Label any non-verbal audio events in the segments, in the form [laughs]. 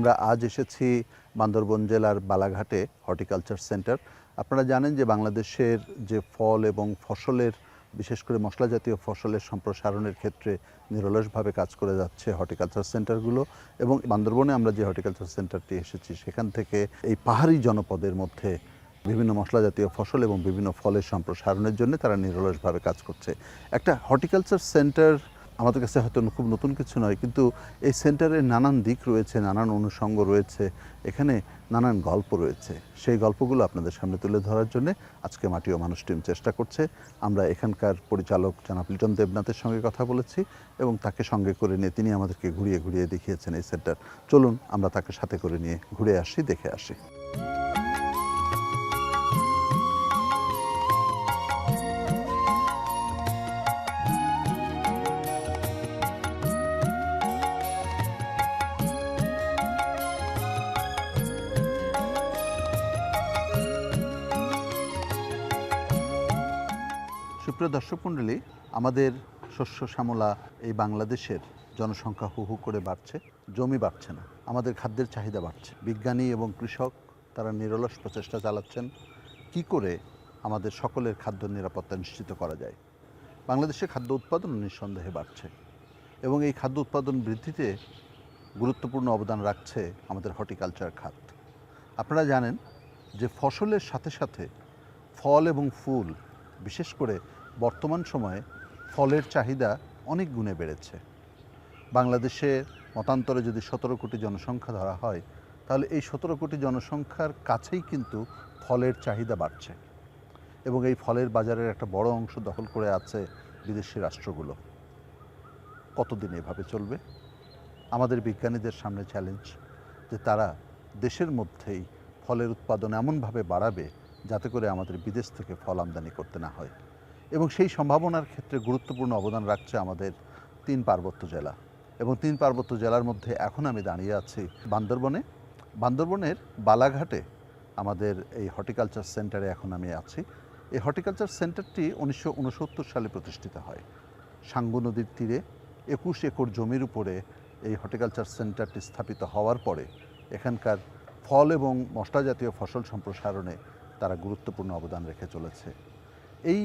আমরা আজ এসেছি বান্দরবন জেলার বালাঘাটে হর্টিকালচার সেন্টার। আপনারা জানেন যে বাংলাদেশের যে ফল এবং ফসলের, বিশেষ করে মশলা জাতীয় ফসলের সম্প্রসারণের ক্ষেত্রে নিরলসভাবে কাজ করে যাচ্ছে হর্টিকালচার সেন্টারগুলো এবং বান্দরবনে আমরা যে হর্টিকালচার সেন্টারটি এসেছি, সেখান থেকে এই পাহাড়ি জনপদের মধ্যে বিভিন্ন মশলা জাতীয় ফসল এবং বিভিন্ন ফলের সম্প্রসারণের জন্য তারা নিরলসভাবে কাজ করছে। একটা হর্টিকালচার সেন্টার আমাদের কাছে হয়তো খুব নতুন কিছু নয়, কিন্তু এই সেন্টারের নানান দিক রয়েছে, নানান অনুষঙ্গ রয়েছে, এখানে নানান গল্প রয়েছে। সেই গল্পগুলো আপনাদের সামনে তুলে ধরার জন্য আজকে মাটি ও মানুষ টিম চেষ্টা করছে। আমরা এখানকার পরিচালক জনাব লিটন দেবনাথের সঙ্গে কথা বলেছি এবং তাকে সঙ্গে করে নিয়ে তিনি আমাদেরকে ঘুরিয়ে ঘুরিয়ে দেখিয়েছেন এই সেন্টার। চলুন, আমরা তাকে সাথে করে নিয়ে ঘুরে আসি, দেখে আসি। সুপ্রিয় দর্শক মণ্ডলী, আমাদের শস্য শ্যামলা এই বাংলাদেশের জনসংখ্যা হু হু করে বাড়ছে, জমি বাড়ছে না, আমাদের খাদ্যের চাহিদা বাড়ছে। বিজ্ঞানী এবং কৃষক তারা নিরলস প্রচেষ্টা চালাচ্ছেন, কি করে আমাদের সকলের খাদ্য নিরাপত্তা নিশ্চিত করা যায়। বাংলাদেশে খাদ্য উৎপাদন নিঃসন্দেহে বাড়ছে এবং এই খাদ্য উৎপাদন বৃদ্ধিতে গুরুত্বপূর্ণ অবদান রাখছে আমাদের হর্টিকালচার খাত। আপনারা জানেন যে ফসলের সাথে সাথে ফল এবং ফুল, বিশেষ করে বর্তমান সময়ে ফলের চাহিদা অনেক গুণে বেড়েছে। বাংলাদেশে মতান্তরে যদি সতেরো কোটি জনসংখ্যা ধরা হয়, তাহলে এই সতেরো কোটি জনসংখ্যার কাছেই কিন্তু ফলের চাহিদা বাড়ছে এবং এই ফলের বাজারের একটা বড় অংশ দখল করে আছে বিদেশি রাষ্ট্রগুলো। কতদিন এভাবে চলবে? আমাদের বিজ্ঞানীদের সামনে চ্যালেঞ্জ যে তারা দেশের মধ্যেই ফলের উৎপাদন এমনভাবে বাড়াবে যাতে করে আমাদের বিদেশ থেকে ফল আমদানি করতে না হয়। এবং সেই সম্ভাবনার ক্ষেত্রে গুরুত্বপূর্ণ অবদান রাখছে আমাদের তিন পার্বত্য জেলা। এবং তিন পার্বত্য জেলার মধ্যে এখন আমি দাঁড়িয়ে আছি বান্দরবনে। বান্দরবনের বালাঘাটে আমাদের এই হর্টিকালচার সেন্টারে এখন আমি আছি। এই হর্টিকালচার সেন্টারটি উনিশশো উনসত্তর সালে প্রতিষ্ঠিত হয়। সাঙ্গু নদীর তীরে একুশ একর জমির উপরে এই হর্টিকালচার সেন্টারটি স্থাপিত হওয়ার পরে এখানকার ফল এবং মশলা জাতীয় ফসল সম্প্রসারণে তারা গুরুত্বপূর্ণ অবদান রেখে চলেছে। এই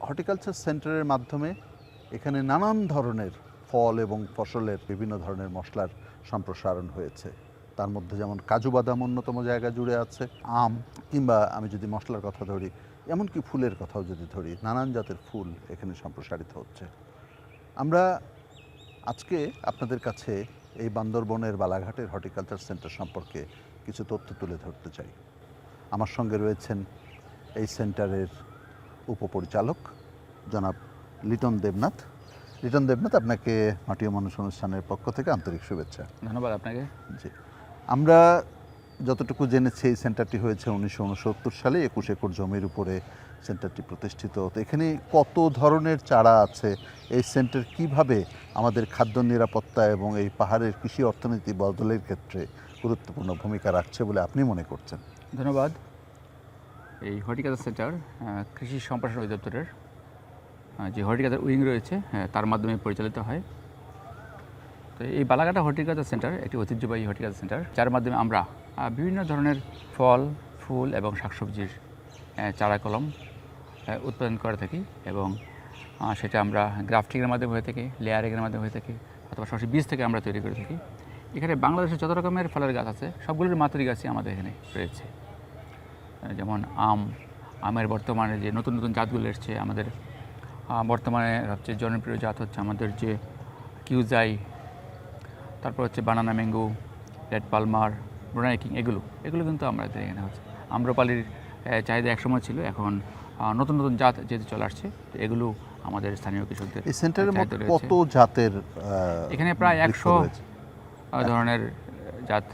হর্টিকালচার সেন্টারের মাধ্যমে এখানে নানান ধরনের ফল এবং ফসলের বিভিন্ন ধরনের মশলার সম্প্রসারণ হয়েছে। তার মধ্যে যেমন কাজু বাদাম অন্যতম জায়গা জুড়ে আছে, আম, কিংবা আমি যদি মশলার কথা ধরি, এমনকি ফুলের কথাও যদি ধরি, নানান জাতের ফুল এখানে সম্প্রসারিত হচ্ছে। আমরা আজকে আপনাদের কাছে এই বান্দরবনের বালাঘাটের হর্টিকালচার সেন্টার সম্পর্কে কিছু তথ্য তুলে ধরতে চাই। আমার সঙ্গে রয়েছেন এই সেন্টারের উপপরিচালক জনাব লিটন দেবনাথ। লিটন দেবনাথ আপনাকে মাটিও মানুষ অনুষ্ঠানের পক্ষ থেকে আন্তরিক শুভেচ্ছা। ধন্যবাদ আপনাকে। জি। আমরা যতটুকু জেনেছি এই সেন্টারটি হয়েছে উনিশশো উনসত্তর সালে একুশ একর জমির উপরে সেন্টারটি প্রতিষ্ঠিত। তো এখানে কত ধরনের চারা আছে? এই সেন্টার কীভাবে আমাদের খাদ্য নিরাপত্তা এবং এই পাহাড়ের কৃষি অর্থনীতি বদলের ক্ষেত্রে গুরুত্বপূর্ণ ভূমিকা রাখছে বলে আপনি মনে করছেন? ধন্যবাদ। এই হর্টিকালচার সেন্টার কৃষি সম্প্রসারণ অধিদপ্তরের যে হর্টিকালচার উইং রয়েছে তার মাধ্যমে পরিচালিত হয়। তো এই বালাঘাটা হর্টিকালচার সেন্টার একটি ঐতিহ্যবাহী হর্টিকালচার সেন্টার, যার মাধ্যমে আমরা বিভিন্ন ধরনের ফল, ফুল এবং শাকসবজির চারা কলম উৎপাদন করে থাকি এবং সেটা আমরা গ্রাফটিংয়ের মাধ্যমে হয়ে থাকি লেয়ারিংয়ের মাধ্যমে হয়ে থাকি, অথবা সরাসরি বীজ থেকে আমরা তৈরি করে থাকি। এখানে বাংলাদেশের যত রকমের ফলের গাছ আছে, সবগুলোর মাতৃ গাছই আমাদের এখানে রয়েছে। যেমন আম আমের বর্তমানে যে নতুন নতুন জাতগুলো এসছে আমাদের বর্তমানে সবচেয়ে জনপ্রিয় জাত হচ্ছে আমাদের যে কিউজাই তারপর হচ্ছে banana mango red palmer Brunei king এগুলো এগুলো কিন্তু আমাদের এখানে হচ্ছে আম্রপালির চাহিদা একসময় ছিল এখন নতুন নতুন জাত যেহেতু চলে আসছে তো এগুলো আমাদের স্থানীয় কৃষকদের এই সেন্টারের মধ্যে কত জাতের এখানে প্রায় একশো ধরনের জাত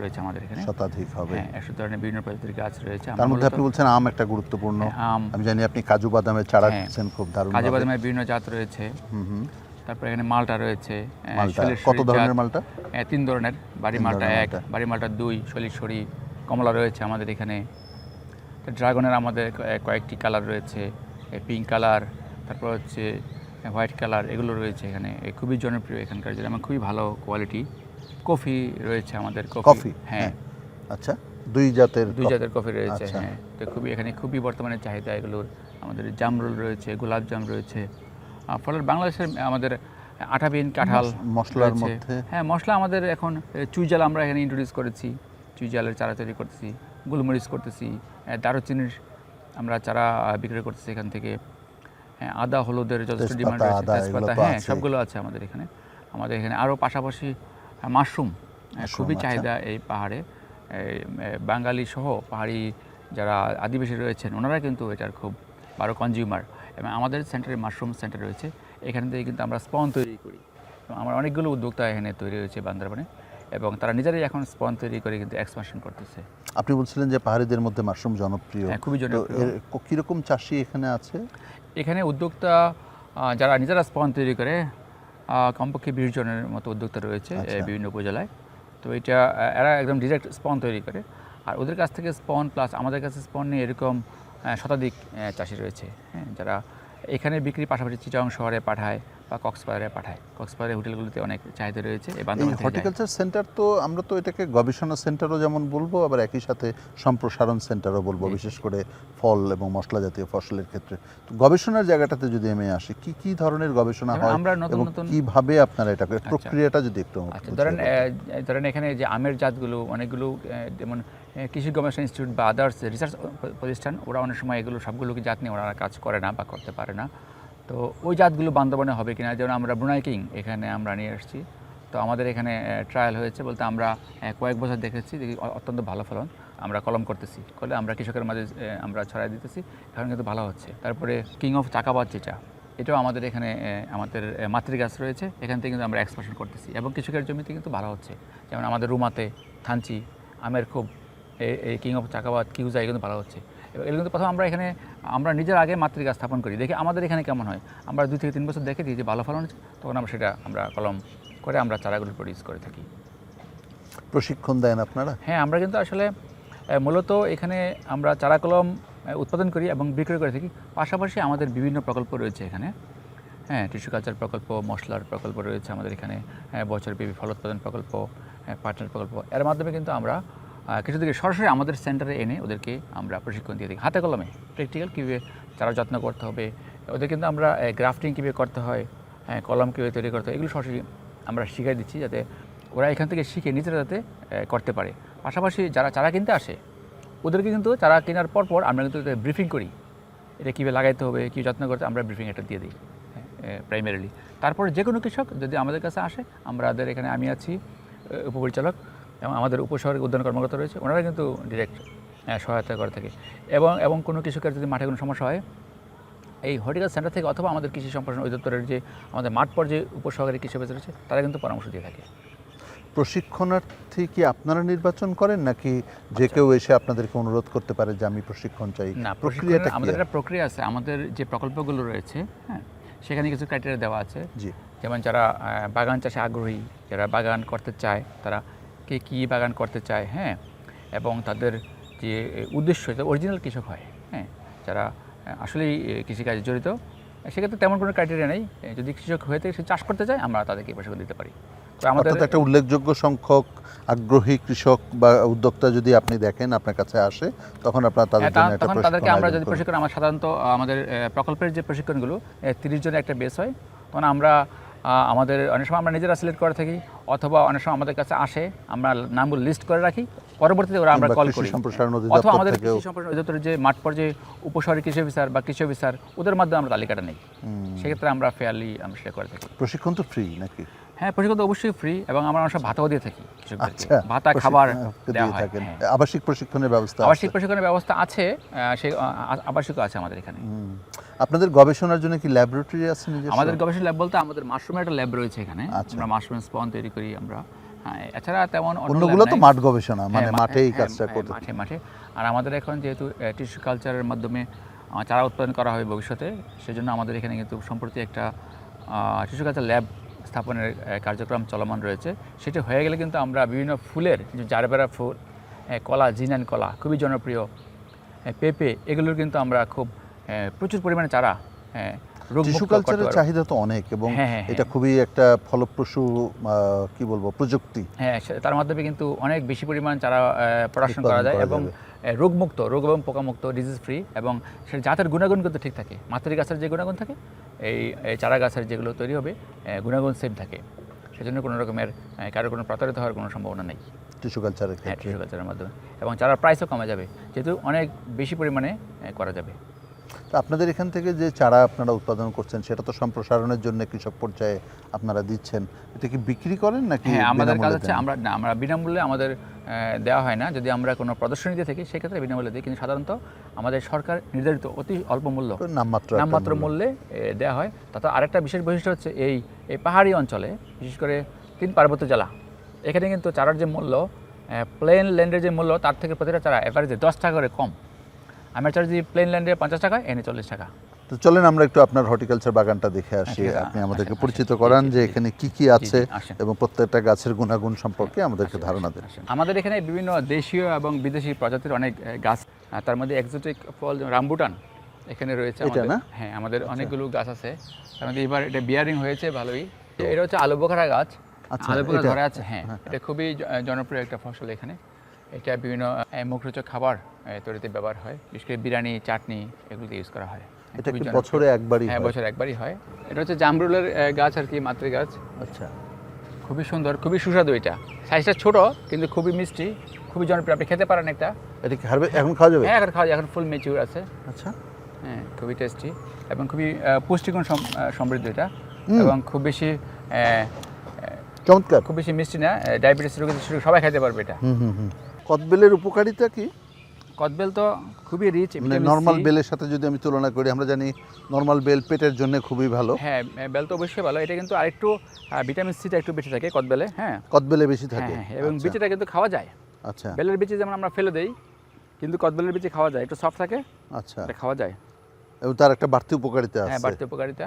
রয়েছে আমাদের এখানে। শতাধিক হবে। হ্যাঁ একশো ধরনের বিভিন্ন প্রজাতির গাছ রয়েছে। তার মধ্যে আপনি বলছেন আম একটা গুরুত্বপূর্ণ। হ্যাঁ, আম। আমি জানি আপনি কাজু বাদামের চারা হ্যাঁ। দিচ্ছেন খুব দারুণ কাজু বাদামের বিভিন্ন জাত রয়েছে। হুম তারপর এখানে মালটা রয়েছে কত ধরনের মালটা? তিন ধরনের বাড়ি মালটা এক। বাড়ি মালটা দুই শরীর কমলা রয়েছে আমাদের এখানে। ড্রাগনের আমাদের কয়েকটি কালার রয়েছে পিঙ্ক কালার তারপর হচ্ছে হোয়াইট কালার এগুলো রয়েছে এখানে। খুবই জনপ্রিয় এখানকার যেটা আমার খুবই ভালো কোয়ালিটি। কফি রয়েছে আমাদের কফি। হ্যাঁ। আচ্ছা দুই জাতের দুই জাতের কফি রয়েছে আচ্ছা। হ্যাঁ। তো খুবই এখানে খুবই বর্তমানে চাহিদা এগুলোর। আমাদের জামরুল রয়েছে গোলাপ জাম রয়েছে। ফলে বাংলাদেশের আমাদের আঠাবিন কাঁঠাল মশলার মধ্যে? হ্যাঁ মশলা আমাদের এখন চুইজাল আমরা এখানে ইন্ট্রোডিউস করেছি। চুইজালের চারা তৈরি করতেছি গোলমরিচ করতেছি দারুচিনির আমরা চারা বিক্রয় করতেছি এখান থেকে। হ্যাঁ আদা হলুদের যথেষ্ট ডিমান্ড রয়েছে তেজপাতা হ্যাঁ। সবগুলো আছে আমাদের এখানে। আমাদের এখানে আরও পাশাপাশি মাশরুম খুবই আচ্ছা। চাহিদা এই পাহাড়ে। বাঙালি সহ পাহাড়ি যারা আদিবাসী রয়েছেন ওনারা কিন্তু এটার খুব বড় কনজিউমার এবং আমাদের সেন্টারে মাশরুম সেন্টার রয়েছে। এখান থেকে কিন্তু আমরা স্পন তৈরি করি। এবং আমার অনেকগুলো উদ্যোক্তা এখানে তৈরি হয়েছে বান্দরবানে। এবং তারা নিজেরাই এখন স্পন তৈরি করে কিন্তু এক্সপানশন করতেছে। আপনি বলছিলেন যে পাহাড়িদের মধ্যে মাশরুম জনপ্রিয়। হ্যাঁ, খুবই জনপ্রিয়। কীরকম চাষি এখানে আছে? এখানে উদ্যোক্তা যারা নিজেরা স্পন তৈরি করে কমপক্ষে বিশ জনের মতো উদ্যোক্তা রয়েছে আচ্ছা। বিভিন্ন উপজেলায় তো এটা এরা একদম ডিরেক্ট স্পন তৈরি করে আর ওদের কাছ থেকে স্পন প্লাস আমাদের কাছে স্পন নিয়ে এরকম শতাধিক চাষি রয়েছে হ্যাঁ যারা এখানে বিক্রির পাশাপাশি চিটাং শহরে পাঠায় বা কক্সবাজারে পাঠায়। কক্সবাজারের হোটেলগুলোতে অনেক চাহিদা রয়েছে এই হর্টিকালচার সেন্টার তো আমরা তো এটাকে গবেষণা সেন্টারও যেমন বলব আবার একই সাথে সম্প্রসারণ সেন্টারও বলব বিশেষ করে ফল এবং মশলা জাতীয় ফসলের ক্ষেত্রে। তো গবেষণার জায়গাটাতে যদি আমি আসি কি কি ধরনের গবেষণা হয় আমরা নতুন নতুন- কীভাবে আপনারা এটাকে প্রক্রিয়াটা যদি একটু আচ্ছা ধরেন ধরেন এখানে যে আমের জাতগুলো অনেকগুলো যেমন কৃষি গবেষণা ইনস্টিটিউট বা আদার্স রিসার্চ প্রতিষ্ঠান ওরা অনেক সময় এগুলো সবগুলোকে জাত নিয়ে ওরা কাজ করে না বা করতে পারে না। তো ওই জাতগুলো বান্দরবনে হবে কিনা? যেমন আমরা ব্রুনাই কিং এখানে আমরা নিয়ে এসেছি তো আমাদের এখানে ট্রায়াল হয়েছে বলতে আমরা কয়েক বছর দেখেছি, দেখি, অ- অত্যন্ত ভালো ফলন। আমরা কলম করতেছি, করলে আমরা কৃষকের মাঝে আমরা ছড়াই দিতেছি, এখন কিন্তু ভালো হচ্ছে। তারপরে কিং অফ চাকাবাদ যেটা, এটাও আমাদের এখানে আমাদের মাতৃগাছ রয়েছে। এখান থেকে কিন্তু আমরা এক্সপানশন করতেছি। এবং কৃষকের জমিতে কিন্তু ভালো হচ্ছে। যেমন আমাদের রুমাতে থানচি, আমের খুব এই- কিং অফ চাকাবাদ কিউজা এগুলো ভালো হচ্ছে। এগুলো কিন্তু প্রথম আমরা এখানে আমরা নিজের আগে মাতৃগাছ স্থাপন করি। দেখি আমাদের এখানে কেমন হয়। আমরা দুই থেকে তিন বছর দেখে দিই যে ভালো ফলন হচ্ছে তখন আমরা সেটা আমরা কলম করে আমরা চারাগুলো প্রডিউস করে থাকি। প্রশিক্ষণ দেন আপনারা? হ্যাঁ আমরা কিন্তু আসলে মূলত এখানে আমরা চারা কলম উৎপাদন করি এবং বিক্রয় করে থাকি। পাশাপাশি আমাদের বিভিন্ন প্রকল্প রয়েছে এখানে। হ্যাঁ টিস্যু কালচার প্রকল্প মশলার প্রকল্প রয়েছে আমাদের এখানে। হ্যাঁ, বছরব্যাপী ফলোৎপাদন প্রকল্প পার্টনার প্রকল্প। এর মাধ্যমে কিন্তু আমরা কিছুদিকে সরাসরি আমাদের সেন্টারে এনে ওদেরকে আমরা প্রশিক্ষণ দিয়ে দিই হাতে কলমে, প্র্যাকটিক্যাল কীভাবে চারা যত্ন করতে হবে, ওদের কিন্তু আমরা গ্রাফটিং কীভাবে করতে হয় হ্যাঁ কলম কীভাবে তৈরি করতে হয়, এগুলো সরাসরি আমরা শিখাই দিচ্ছি যাতে ওরা এখান থেকে শিখে নিজেরা যাতে করতে পারে। পাশাপাশি যারা চারা কিনতে আসে, ওদেরকে কিন্তু চারা কেনার পর পর আমরা কিন্তু ব্রিফিং করি। এটা কীভাবে লাগাইতে হবে, কী যত্ন করতে আমরা ব্রিফিং একটা দিয়ে দিই প্রাইমারিলি তারপর যে কোনো কৃষক যদি আমাদের কাছে আসে আমাদের এখানে আমি আছি উপপরিচালক। এবং আমাদের উপশহরের উদ্যান কর্মকর্তা রয়েছে ওনারা কিন্তু ডিরেক্ট সহায়তা করে থাকে। এবং এবং কোনো কৃষকের যদি মাঠে কোনো সমস্যা হয় এই হর্টিকালচার সেন্টার থেকে অথবা আমাদের কৃষি সম্প্রসারণ অধিদপ্তরের যে আমাদের মাঠ পর্যায়ে উপসহকারী কৃষি অফিসার রয়েছে তারা কিন্তু পরামর্শ দিয়ে থাকে। প্রশিক্ষণার্থী কি আপনারা নির্বাচন করেন নাকি যে কেউ এসে আপনাদেরকে অনুরোধ করতে পারে যে আমি প্রশিক্ষণ চাই? না প্রক্রিয়াটা প্রক্রিয়াটা আমাদের একটা প্রক্রিয়া আছে আমাদের যে প্রকল্পগুলো রয়েছে হ্যাঁ সেখানে কিছু ক্রাইটেরিয়া দেওয়া আছে। জি। যেমন যারা বাগান চাষে আগ্রহী যারা বাগান করতে চায় তারা কে কী বাগান করতে চায় হ্যাঁ? এবং তাদের যে উদ্দেশ্য অরিজিনাল কৃষক হয় হ্যাঁ? যারা আসলেই কৃষিকাজে জড়িত সেক্ষেত্রে তেমন কোনো ক্রাইটেরিয়া নেই। যদি কৃষক হয়ে থেকে সে চাষ করতে চায় আমরা তাদেরকে প্রশিক্ষণ দিতে পারি। আমাদের একটা উল্লেখযোগ্য সংখ্যক আগ্রহী কৃষক বা উদ্যোক্তা যদি আপনি দেখেন আপনার কাছে আসে তখন আপনার তাদের হ্যাঁ, জন্য একটা তখন তাদেরকে আমরা যদি প্রশিক্ষণ আমার সাধারণত আমাদের প্রকল্পের যে প্রশিক্ষণগুলো তিরিশ জনের একটা বেস হয়। তখন আমরা আমাদের অনেক সময় আমরা নিজেরা সিলেক্ট করে থাকি অথবা অনেক সময় আমাদের কাছে আসে আমরা নামগুলো লিস্ট করে রাখি পরবর্তীতে ওরা আমরা কল করি। অথবা আমাদের কৃষি সম্প্রসারণ অধিদপ্তরের যে মাঠ পর্যায়ে উপশহরী কৃষি অফিসার বা কৃষি অফিসার ওদের মাধ্যমে আমরা তালিকাটা নেই। সেক্ষেত্রে আমরা ফেয়ারলি আমরা সেটা করে থাকি। প্রশিক্ষণ তো ফ্রি নাকি? হ্যাঁ প্রশিক্ষণ তো অবশ্যই ফ্রি এবং আমরা অনেক সময় ভাতাও দিয়ে থাকি আচ্ছা ভাতা খাবার দেওয়া হয়। আবাসিক প্রশিক্ষণের ব্যবস্থা আবাসিক প্রশিক্ষণের ব্যবস্থা আছে সেই আবাসিকও আছে আমাদের এখানে। আপনাদের গবেষণার জন্য কি ল্যাবরেটরি আছে আমাদের গবেষণা ল্যাব বলতে আমাদের মাশরুমের একটা ল্যাব রয়েছে এখানে। আচ্ছা। আমরা মাশরুম স্পন তৈরি করি আমরা। হ্যাঁ এছাড়া তেমন অন্যগুলো তো মাঠ গবেষণা মানে হ্যাঁ, মা- মাঠে হ্যাঁ, কাজটা করতে মাঠে মাঠে। আর আমাদের এখন যেহেতু টিস্যু কালচারের মাধ্যমে চারা উৎপাদন করা হবে ভবিষ্যতে সেজন্য আমাদের এখানে কিন্তু সম্প্রতি একটা টিস্যু কালচার ল্যাব স্থাপনের কার্যক্রম চলমান রয়েছে। সেটি হয়ে গেলে কিন্তু আমরা বিভিন্ন ফুলের যে জারবেরা ফুল কলা জিনান কলা খুবই জনপ্রিয় পেঁপে এগুলোর কিন্তু আমরা খুব প্রচুর পরিমাণে চারা হ্যাঁ টিস্যু কালচারের চাহিদা তো অনেক এবং হ্যাঁ, হ্যাঁ, এটা খুবই একটা ফলপ্রসূ কি বলব প্রযুক্তি। হ্যাঁ তার মাধ্যমে কিন্তু অনেক বেশি পরিমাণ চারা প্রোডাকশন করা যায় এবং রোগমুক্ত রোগ এবং পোকামুক্ত ডিজিজ ফ্রি এবং সেটা জাতের গুণাগুণ কিন্তু ঠিক থাকে। মাতৃ গাছের যে গুণাগুণ থাকে এই চারা গাছের যেগুলো তৈরি হবে গুণাগুণ সেম থাকে। সেজন্য কোনো রকমের আহ, কারও কোনো প্রতারিত হওয়ার কোনো সম্ভাবনা নেই। টিস্যু কালচারের হ্যাঁ টিস্যু কালচারের মাধ্যমে এবং চারার প্রাইসও কমে যাবে যেহেতু অনেক বেশি পরিমাণে করা যাবে। তো আপনাদের এখান থেকে যে চারা আপনারা উৎপাদন করছেন সেটা তো সম্প্রসারণের জন্য কৃষক পর্যায়ে আপনারা দিচ্ছেন। এটা কি বিক্রি করেন নাকি হ্যাঁ আমাদের কাজ হচ্ছে আমরা না আমরা বিনামূল্যে আমাদের দেওয়া হয় না। যদি আমরা কোনো প্রদর্শনীতে থাকি সেক্ষেত্রে বিনামূল্যে দিই। কিন্তু সাধারণত আমাদের সরকার নির্ধারিত অতি অল্প মূল্য নামমাত্র নামমাত্র মূল্যে। দেওয়া হয়। তাতে আরেকটা বিশেষ বৈশিষ্ট্য হচ্ছে এই এই পাহাড়ি অঞ্চলে বিশেষ করে তিন পার্বত্য জেলা এখানে কিন্তু চারার যে মূল্য প্লেন ল্যান্ডের যে মূল্য তার থেকে প্রতিটা চারা অ্যাভারেজে দশ টাকা করে কম। আমার চারা যদি প্লেন ল্যান্ডে পঞ্চাশ টাকা এনে চল্লিশ টাকা। তো চলেন আমরা একটু আপনার হর্টিকালচার বাগানটা দেখে আসি। আপনি আমাদেরকে পরিচিত করান যে এখানে কি কি আছে। এবং প্রত্যেকটা গাছের গুণাগুণ সম্পর্কে আমাদেরকে ধারণা দেন। আমাদের এখানে বিভিন্ন দেশীয় এবং বিদেশি প্রজাতির অনেক গাছ তার মধ্যে এক্সোটিক ফল রামবুটান এখানে রয়েছে না? হ্যাঁ আমাদের অনেকগুলো গাছ আছে। তার মধ্যে এবার এটা বিয়ারিং হয়েছে ভালোই। এটা হচ্ছে আলু বোখারা গাছ। আচ্ছা, আলু বোখারা ধরে আছে হ্যাঁ। এটা খুবই জনপ্রিয় একটা ফসল এখানে। এটা বিভিন্ন মুখরোচক খাবার তৈরিতে ব্যবহার হয়। বিশেষ করে বিরিয়ানি চাটনি এগুলোতে ইউজ করা হয়। এটা কি বছরে একবারই হ্যাঁ? বছর একবারই হয়। এটা হচ্ছে জামরুলের গাছ আর কি মাতৃ গাছ। আচ্ছা। খুবই সুন্দর খুবই সুস্বাদু এটা। সাইজটা ছোট কিন্তু খুবই মিষ্টি খুবই জনপ্রিয়। আপনি খেতে পারেন একটা এটা কি এখন খাওয়া যাবে? হ্যাঁ এখন খাওয়া যায় এখন ফুল মেচিউর আছে। আচ্ছা। হ্যাঁ খুবই টেস্টি এবং খুবই পুষ্টিগুণ সম- সমৃদ্ধ এটা। এবং খুব বেশি চমৎকার। খুব বেশি মিষ্টি না ডায়াবেটিস রোগী থেকে শুরু করে সবাই খেতে পারবে এটা। হুম হুম হুম। কদবেলের উপকারিতা কি? কদবেল তো খুবই রিচ মানে নর্মাল বেলের সাথে যদি আমি তুলনা করি আমরা জানি নর্মাল বেল পেটের জন্য খুবই ভালো। হ্যাঁ বেল তো অবশ্যই ভালো। এটা কিন্তু আরেকটু ভিটামিন সিটা একটু বেশি থাকে কদবেলে হ্যাঁ। কদবেলে বেশি হ্যাঁ থাকে। হ্যাঁ, এবং আচ্ছা, বিচিটা কিন্তু খাওয়া যায়। আচ্ছা। বেলের বিচি যেমন আমরা ফেলে দেই কিন্তু কদবেলের বিচি খাওয়া যায়। একটু সফট থাকে আচ্ছা। এটা খাওয়া যায়। এবং তার একটা বাড়তি উপকারিতা হ্যাঁ আছে। বাড়তি উপকারিতা।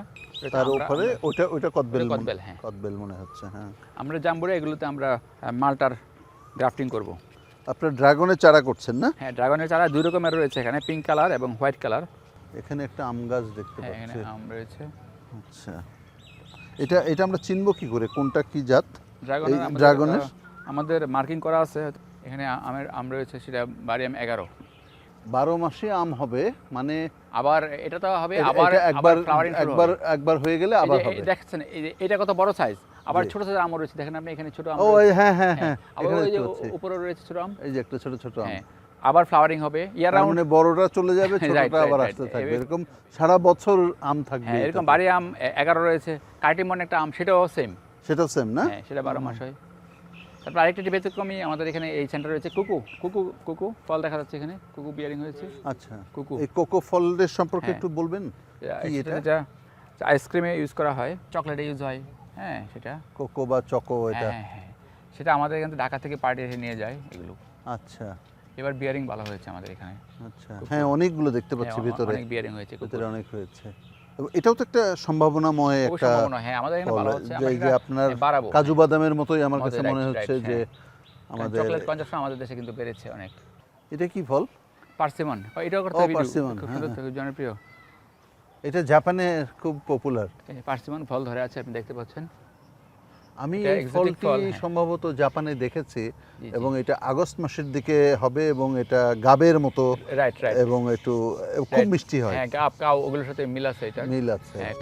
তার উপরে ওটা ওটা কদবেল কদবেল, হ্যাঁ। কদবেল মনে হচ্ছে হ্যাঁ। আমরা জাম্বুরে এগুলোতে আমরা মালটার গ্রাফটিং করব। আপনার ড্রাগনের চারা করছেন না? হ্যাঁ ড্রাগনের চারা দুই রকমের রয়েছে এখানে পিঙ্ক কালার এবং হোয়াইট কালার এখানে একটা আম গাছ দেখতে হ্যাঁ এখানে পাচ্ছি। আম রয়েছে। আচ্ছা। এটা এটা আমরা চিনব কি করে? কোনটা কি জাত? ড্রাগনের এই আমাদের, ড্রাগনের? আমাদের মার্কিং করা আছে এখানে আ- আমের আম রয়েছে সেটা বাড়ি আম এগারো। বারো মাসে আম হবে মানে আবার এটা তো হবে এটা- আবার এটা একবার একবার একবার হয়ে গেলে আবার হবে। দেখছেন এই যে এটা কত বড় সাইজ আবার জি। ছোট আম রয়েছে দেখেন আপনি এখানে ছোট আম ও হ্যাঁ হ্যাঁ হ্যাঁ, হ্যাঁ আবার এখানে ওই যে উপরে রয়েছে ছোট আম। এই যে একটা ছোট ছোট আম। হ্যাঁ আবার ফ্লাওয়ারিং হবে ইয়ার রাউন্ড মানে বড়টা চলে যাবে [laughs] ছোটটা আবার আসতে থাকবে। এরকম সারা বছর আম থাকবে হ্যাঁ এরকম বাড়ি আম এ- এগারো রয়েছে কাটিমন একটা আম সেটাও সেম সেটাও সেম না? হ্যাঁ সেটা বারো মাস হয়। তারপর আরেকটা ব্যতিক্রমী আমাদের এখানে এই সেন্টার রয়েছে কুকু। কুকু কুকু ফল দেখা যাচ্ছে এখানে। কুকু বিয়ারিং হয়েছে। আচ্ছা। কুকু। এই কোকো ফলের সম্পর্কে। একটু বলবেন? কি এটা? আইসক্রিমে ইউজ করা হয় চকলেটে ইউজ হয়। হ্যাঁ সেটা। কোকো বা চকো এটা। হ্যাঁ হ্যাঁ হ্যাঁ। সেটা আমাদের এখানে ঢাকা থেকে পার্টি এসে নিয়ে যায় এগুলো। আচ্ছা। এবার বিয়ারিং ভালো হয়েছে আমাদের এখানে। আচ্ছা। হ্যাঁ অনেকগুলো দেখতে পাচ্ছি ভিতরে। অনেক বিয়ারিং হয়েছে ভিতরে অনেক হয়েছে। এটাও তো একটা সম্ভাবনাময় একটা সম্ভাবনা, হ্যাঁ আমাদের এখানে ভালো হচ্ছে। যে আপনার কাজু বাদামের মতোই আমার মতো, কাছে মনে হচ্ছে যে। আমাদের চকলেট কনজাম্পশন আমাদের দেশে কিন্তু বেড়েছে অনেক। এটা কি ফল? পার্সিমন। এটাও করতে ও, পার্সিমন, খুব সুন্দর খুব জনপ্রিয়। এটা জাপানে খুব পপুলার পার্সিমন ফল ধরে আছে আপনি দেখতে পাচ্ছেন? আমি এই ফলটি ফল, হ্যাঁ। সম্ভবত জাপানে দেখেছি। এবং এটা আগস্ট মাসের দিকে হবে এবং এটা গাবের মতো রাইট রাইট এবং একটু খুব মিষ্টি হয়। হ্যাঁ গাব কাউ ওগুলোর সাথে মিল আছে এটা। মিল আছে। হ্যাঁ।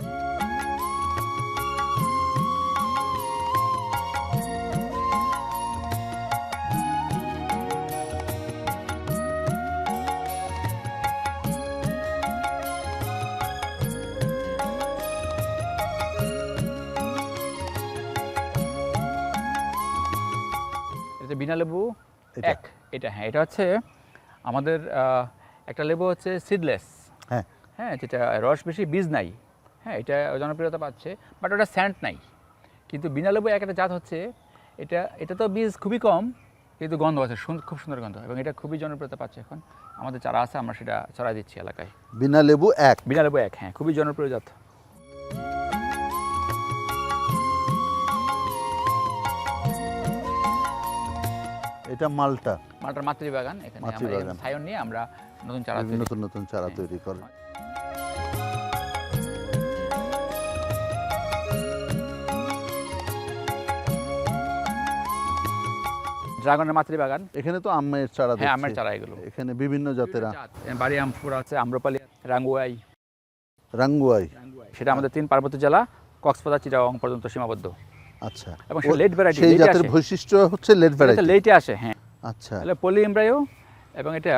এটা বিনা লেবু? এক। এটা হ্যাঁ এটা হচ্ছে আমাদের একটা লেবু হচ্ছে সিডলেস হ্যাঁ। হ্যাঁ যেটা রস বেশি বীজ নাই। হ্যাঁ এটা জনপ্রিয়তা পাচ্ছে বাট ওটা স্যান্ট নাই। কিন্তু বিনা লেবু এক একটা জাত হচ্ছে এটা এটা তো বীজ খুবই কম কিন্তু গন্ধ আছে খুব সুন্দর গন্ধ এবং এটা খুবই জনপ্রিয়তা পাচ্ছে এখন। আমাদের চারা আছে আমরা সেটা ছড়াই দিচ্ছি এলাকায়। বিনা লেবু এক। বিনা লেবু এক হ্যাঁ খুবই জনপ্রিয় জাত। এটা মালটা। মাল্টার মাতৃবাগান এখানে মাতৃবাগান। সায়ন নিয়ে আমরা নতুন চারা নতুন নতুন চারা হ্যাঁ। তৈরি করি। ড্রাগনের মাতৃবাগান। এখানে তো আমের চারা হ্যাঁ আমের চারা এগুলো। এখানে বিভিন্ন জাতের বাড়ি আমপুর আছে আম্রপালি রাঙ্গুয়াই। রাঙ্গুয়াই। সেটা আমাদের তিন পার্বত্য জেলা কক্সবাজার চিটাগং পর্যন্ত সীমাবদ্ধ। আচ্ছা। এবং লেট ভ্যারাইটি সেই জাতের বৈশিষ্ট্য হচ্ছে লেট ভ্যারাইটি লেটে আসে হ্যাঁ। আচ্ছা। তাহলে পলি এমব্রাইও এবং এটা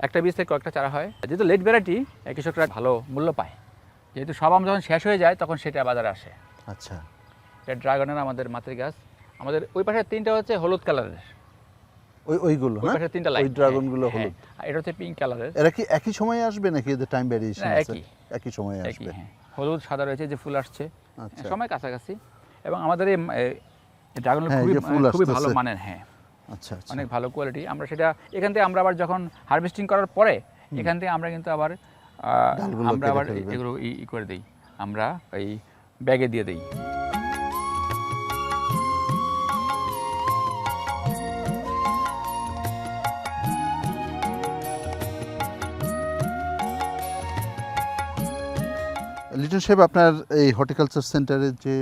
একটা বীজ থেকে কয়েকটা চারা হয়। যেহেতু লেট ভ্যারাইটি কৃষকরা ভালো মূল্য পায়। যেহেতু সব আম যখন শেষ হয়ে যায় তখন সেটা বাজারে আসে। আচ্ছা। এটা ড্রাগনের আমাদের মাতৃ গাছ আমাদের ওই পাশে তিনটা হচ্ছে হলুদ কালারের ওই ওইগুলো ওই পাশে তিনটা লাইট ড্রাগনগুলো হলুদ। এটা হচ্ছে পিঙ্ক কালারের এরা কি একই সময়ে আসবে নাকি এদের টাইম ভ্যারিয়েশন আছে? একই। একই সময়ে আসবে। হ্যাঁ। হলুদ সাদা রয়েছে যে ফুল আসছে। আচ্ছা। সময় কাছাকাছি। এবং আমাদের এই ড্রাগন হ্যাঁ, খুবই খুবই ভালো মানের হ্যাঁ। আচ্ছা আচ্ছা। অনেক ভালো কোয়ালিটি আমরা সেটা এখান থেকে আমরা আবার যখন হারভেস্টিং করার পরে এখান থেকে আমরা কিন্তু আবার আমরা আবার এগুলো ই- করে দিই। আমরা এই ব্যাগে দিয়ে দিই। লিটন সাহেব আপনার এই হর্টিকালচার সেন্টারে যে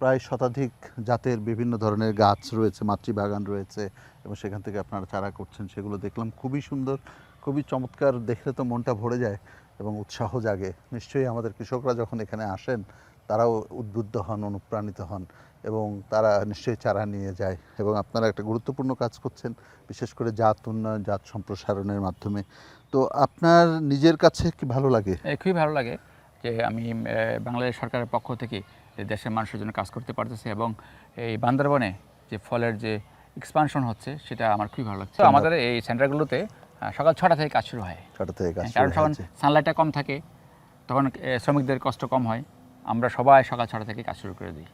প্রায় শতাধিক জাতের বিভিন্ন ধরনের গাছ রয়েছে, মাতৃবাগান রয়েছে এবং সেখান থেকে আপনারা চারা করছেন, সেগুলো দেখলাম খুবই সুন্দর, খুবই চমৎকার, দেখলে তো মনটা ভরে যায় এবং উৎসাহ জাগে। নিশ্চয়ই আমাদের কৃষকরা যখন এখানে আসেন, তারাও উদ্বুদ্ধ হন, অনুপ্রাণিত হন এবং তারা নিশ্চয়ই চারা নিয়ে যায় এবং আপনারা একটা গুরুত্বপূর্ণ কাজ করছেন, বিশেষ করে জাত উন্নয়ন, জাত সম্প্রসারণের মাধ্যমে। তো আপনার নিজের কাছে কি ভালো লাগে? খুবই ভালো লাগে যে আমি বাংলাদেশ সরকারের পক্ষ থেকে এই দেশের মানুষের জন্য কাজ করতে পারতেছে এবং এই বান্দরবনে যে ফলের যে এক্সপানশন হচ্ছে সেটা আমার খুবই ভালো লাগছে। আমাদের এই সেন্টারগুলোতে সকাল ছটা থেকে কাজ শুরু হয়। ছটা থেকে কাজ হ্যাঁ, কারণ তখন সানলাইটটা কম থাকে তখন শ্রমিকদের কষ্ট কম হয়। আমরা সবাই সকাল ছটা থেকে কাজ শুরু করে দিই।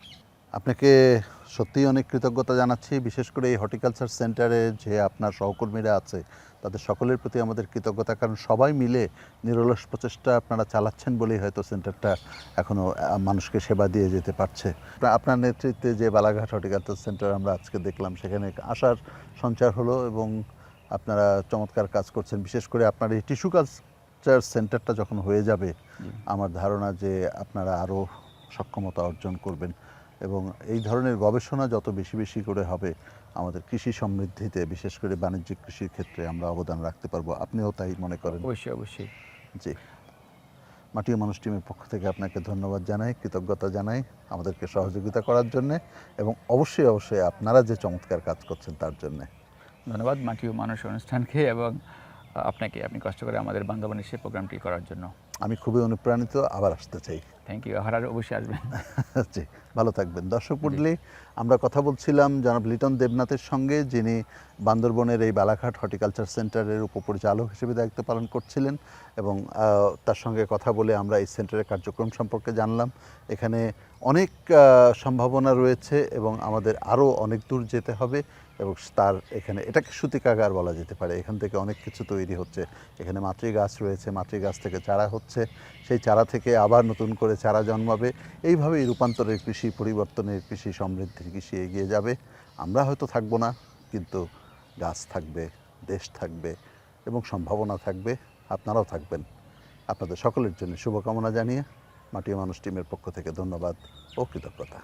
আপনাকে সত্যিই অনেক কৃতজ্ঞতা জানাচ্ছি বিশেষ করে এই হর্টিকালচার সেন্টারে যে আপনার সহকর্মীরা আছে তাদের সকলের প্রতি আমাদের কৃতজ্ঞতা। কারণ সবাই মিলে নিরলস প্রচেষ্টা আপনারা চালাচ্ছেন বলেই হয়তো সেন্টারটা এখনও মানুষকে সেবা দিয়ে যেতে পারছে। আপনা- আপনার নেতৃত্বে যে বালাঘাট হর্টিকালচার সেন্টার আমরা আজকে দেখলাম সেখানে আসার সঞ্চার হলো এবং আপনারা চমৎকার কাজ করছেন। বিশেষ করে আপনার এই টিস্যু কালচার সেন্টারটা যখন হয়ে যাবে আমার ধারণা যে আপনারা আরও সক্ষমতা অর্জন করবেন। এবং এই ধরনের গবেষণা যত বেশি বেশি করে হবে আমাদের কৃষি সমৃদ্ধিতে বিশেষ করে বাণিজ্যিক কৃষির ক্ষেত্রে আমরা অবদান রাখতে পারব। আপনিও তাই মনে করেন? অবশ্যই অবশ্যই। জি। মাটিও মানুষ টিমের পক্ষ থেকে আপনাকে ধন্যবাদ জানাই কৃতজ্ঞতা জানাই আমাদেরকে সহযোগিতা করার জন্যে এবং অবশ্যই অবশ্যই আপনারা যে চমৎকার কাজ করছেন তার জন্যে। ধন্যবাদ মাটি ও মানুষ অনুষ্ঠানকে এবং আপনাকে আপনি কষ্ট করে আমাদের বান্ধবনে সে প্রোগ্রামটি করার জন্য। আমি খুবই অনুপ্রাণিত আবার আসতে চাই। থ্যাংক ইউ আর অবশ্যই আসবেন। [laughs] জি ভালো থাকবেন। দর্শক মণ্ডলী আমরা কথা বলছিলাম জনাব লিটন দেবনাথের সঙ্গে যিনি বান্দরবনের এই বালাঘাট হর্টিকালচার সেন্টারের উপপরিচালক হিসেবে দায়িত্ব পালন করছিলেন এবং তার সঙ্গে কথা বলে আমরা এই সেন্টারের কার্যক্রম সম্পর্কে জানলাম। এখানে অনেক সম্ভাবনা রয়েছে এবং আমাদের আরও অনেক দূর যেতে হবে। এবং তার এখানে, এটাকে সুতিকাগার বলা যেতে পারে। এখান থেকে অনেক কিছু তৈরি হচ্ছে। এখানে মাতৃ গাছ রয়েছে মাতৃ গাছ থেকে চারা হচ্ছে। সেই চারা থেকে আবার নতুন করে চারা জন্মাবে। এইভাবেই রূপান্তরের কৃষি, পরিবর্তনের কৃষি সমৃদ্ধির কৃষি এগিয়ে যাবে। আমরা হয়তো থাকব না, কিন্তু গাছ থাকবে, দেশ থাকবে এবং সম্ভাবনা থাকবে। আপনারাও থাকবেন। আপনাদের সকলের জন্য শুভকামনা জানিয়ে মাটি মানুষ টিমের পক্ষ থেকে ধন্যবাদ ও কৃতজ্ঞতা।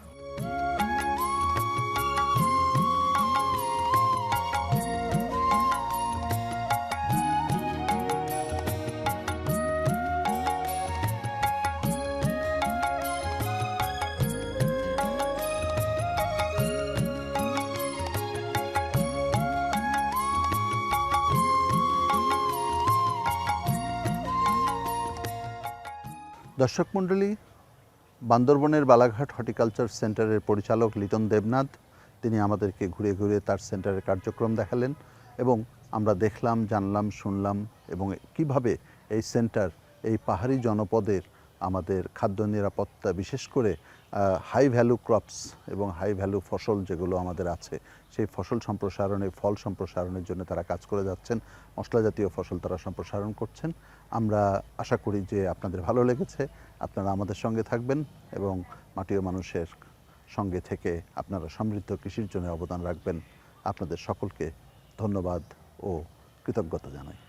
দর্শক মণ্ডলী, বান্দরবনের বালাঘাট হর্টিকালচার সেন্টারের পরিচালক লিটন দেবনাথ, তিনি আমাদেরকে ঘুরে ঘুরে তার সেন্টারের কার্যক্রম দেখালেন এবং আমরা দেখলাম, জানলাম, শুনলাম এবং কীভাবে এই সেন্টার, এই পাহাড়ি জনপদের আমাদের খাদ্য নিরাপত্তা বিশেষ করে হাই ভ্যালু ক্রপস এবং হাই ভ্যালু ফসল যেগুলো আমাদের আছে, সেই ফসল সম্প্রসারণে, ফল সম্প্রসারণের জন্য তারা কাজ করে যাচ্ছেন। মশলা জাতীয় ফসল তারা সম্প্রসারণ করছেন। আমরা আশা করি যে আপনাদের ভালো লেগেছে। আপনারা আমাদের সঙ্গে থাকবেন এবং মাটি ও মানুষের সঙ্গে থেকে আপনারা সমৃদ্ধ কৃষির জন্য অবদান রাখবেন। আপনাদের সকলকে ধন্যবাদ ও কৃতজ্ঞতা জানাই।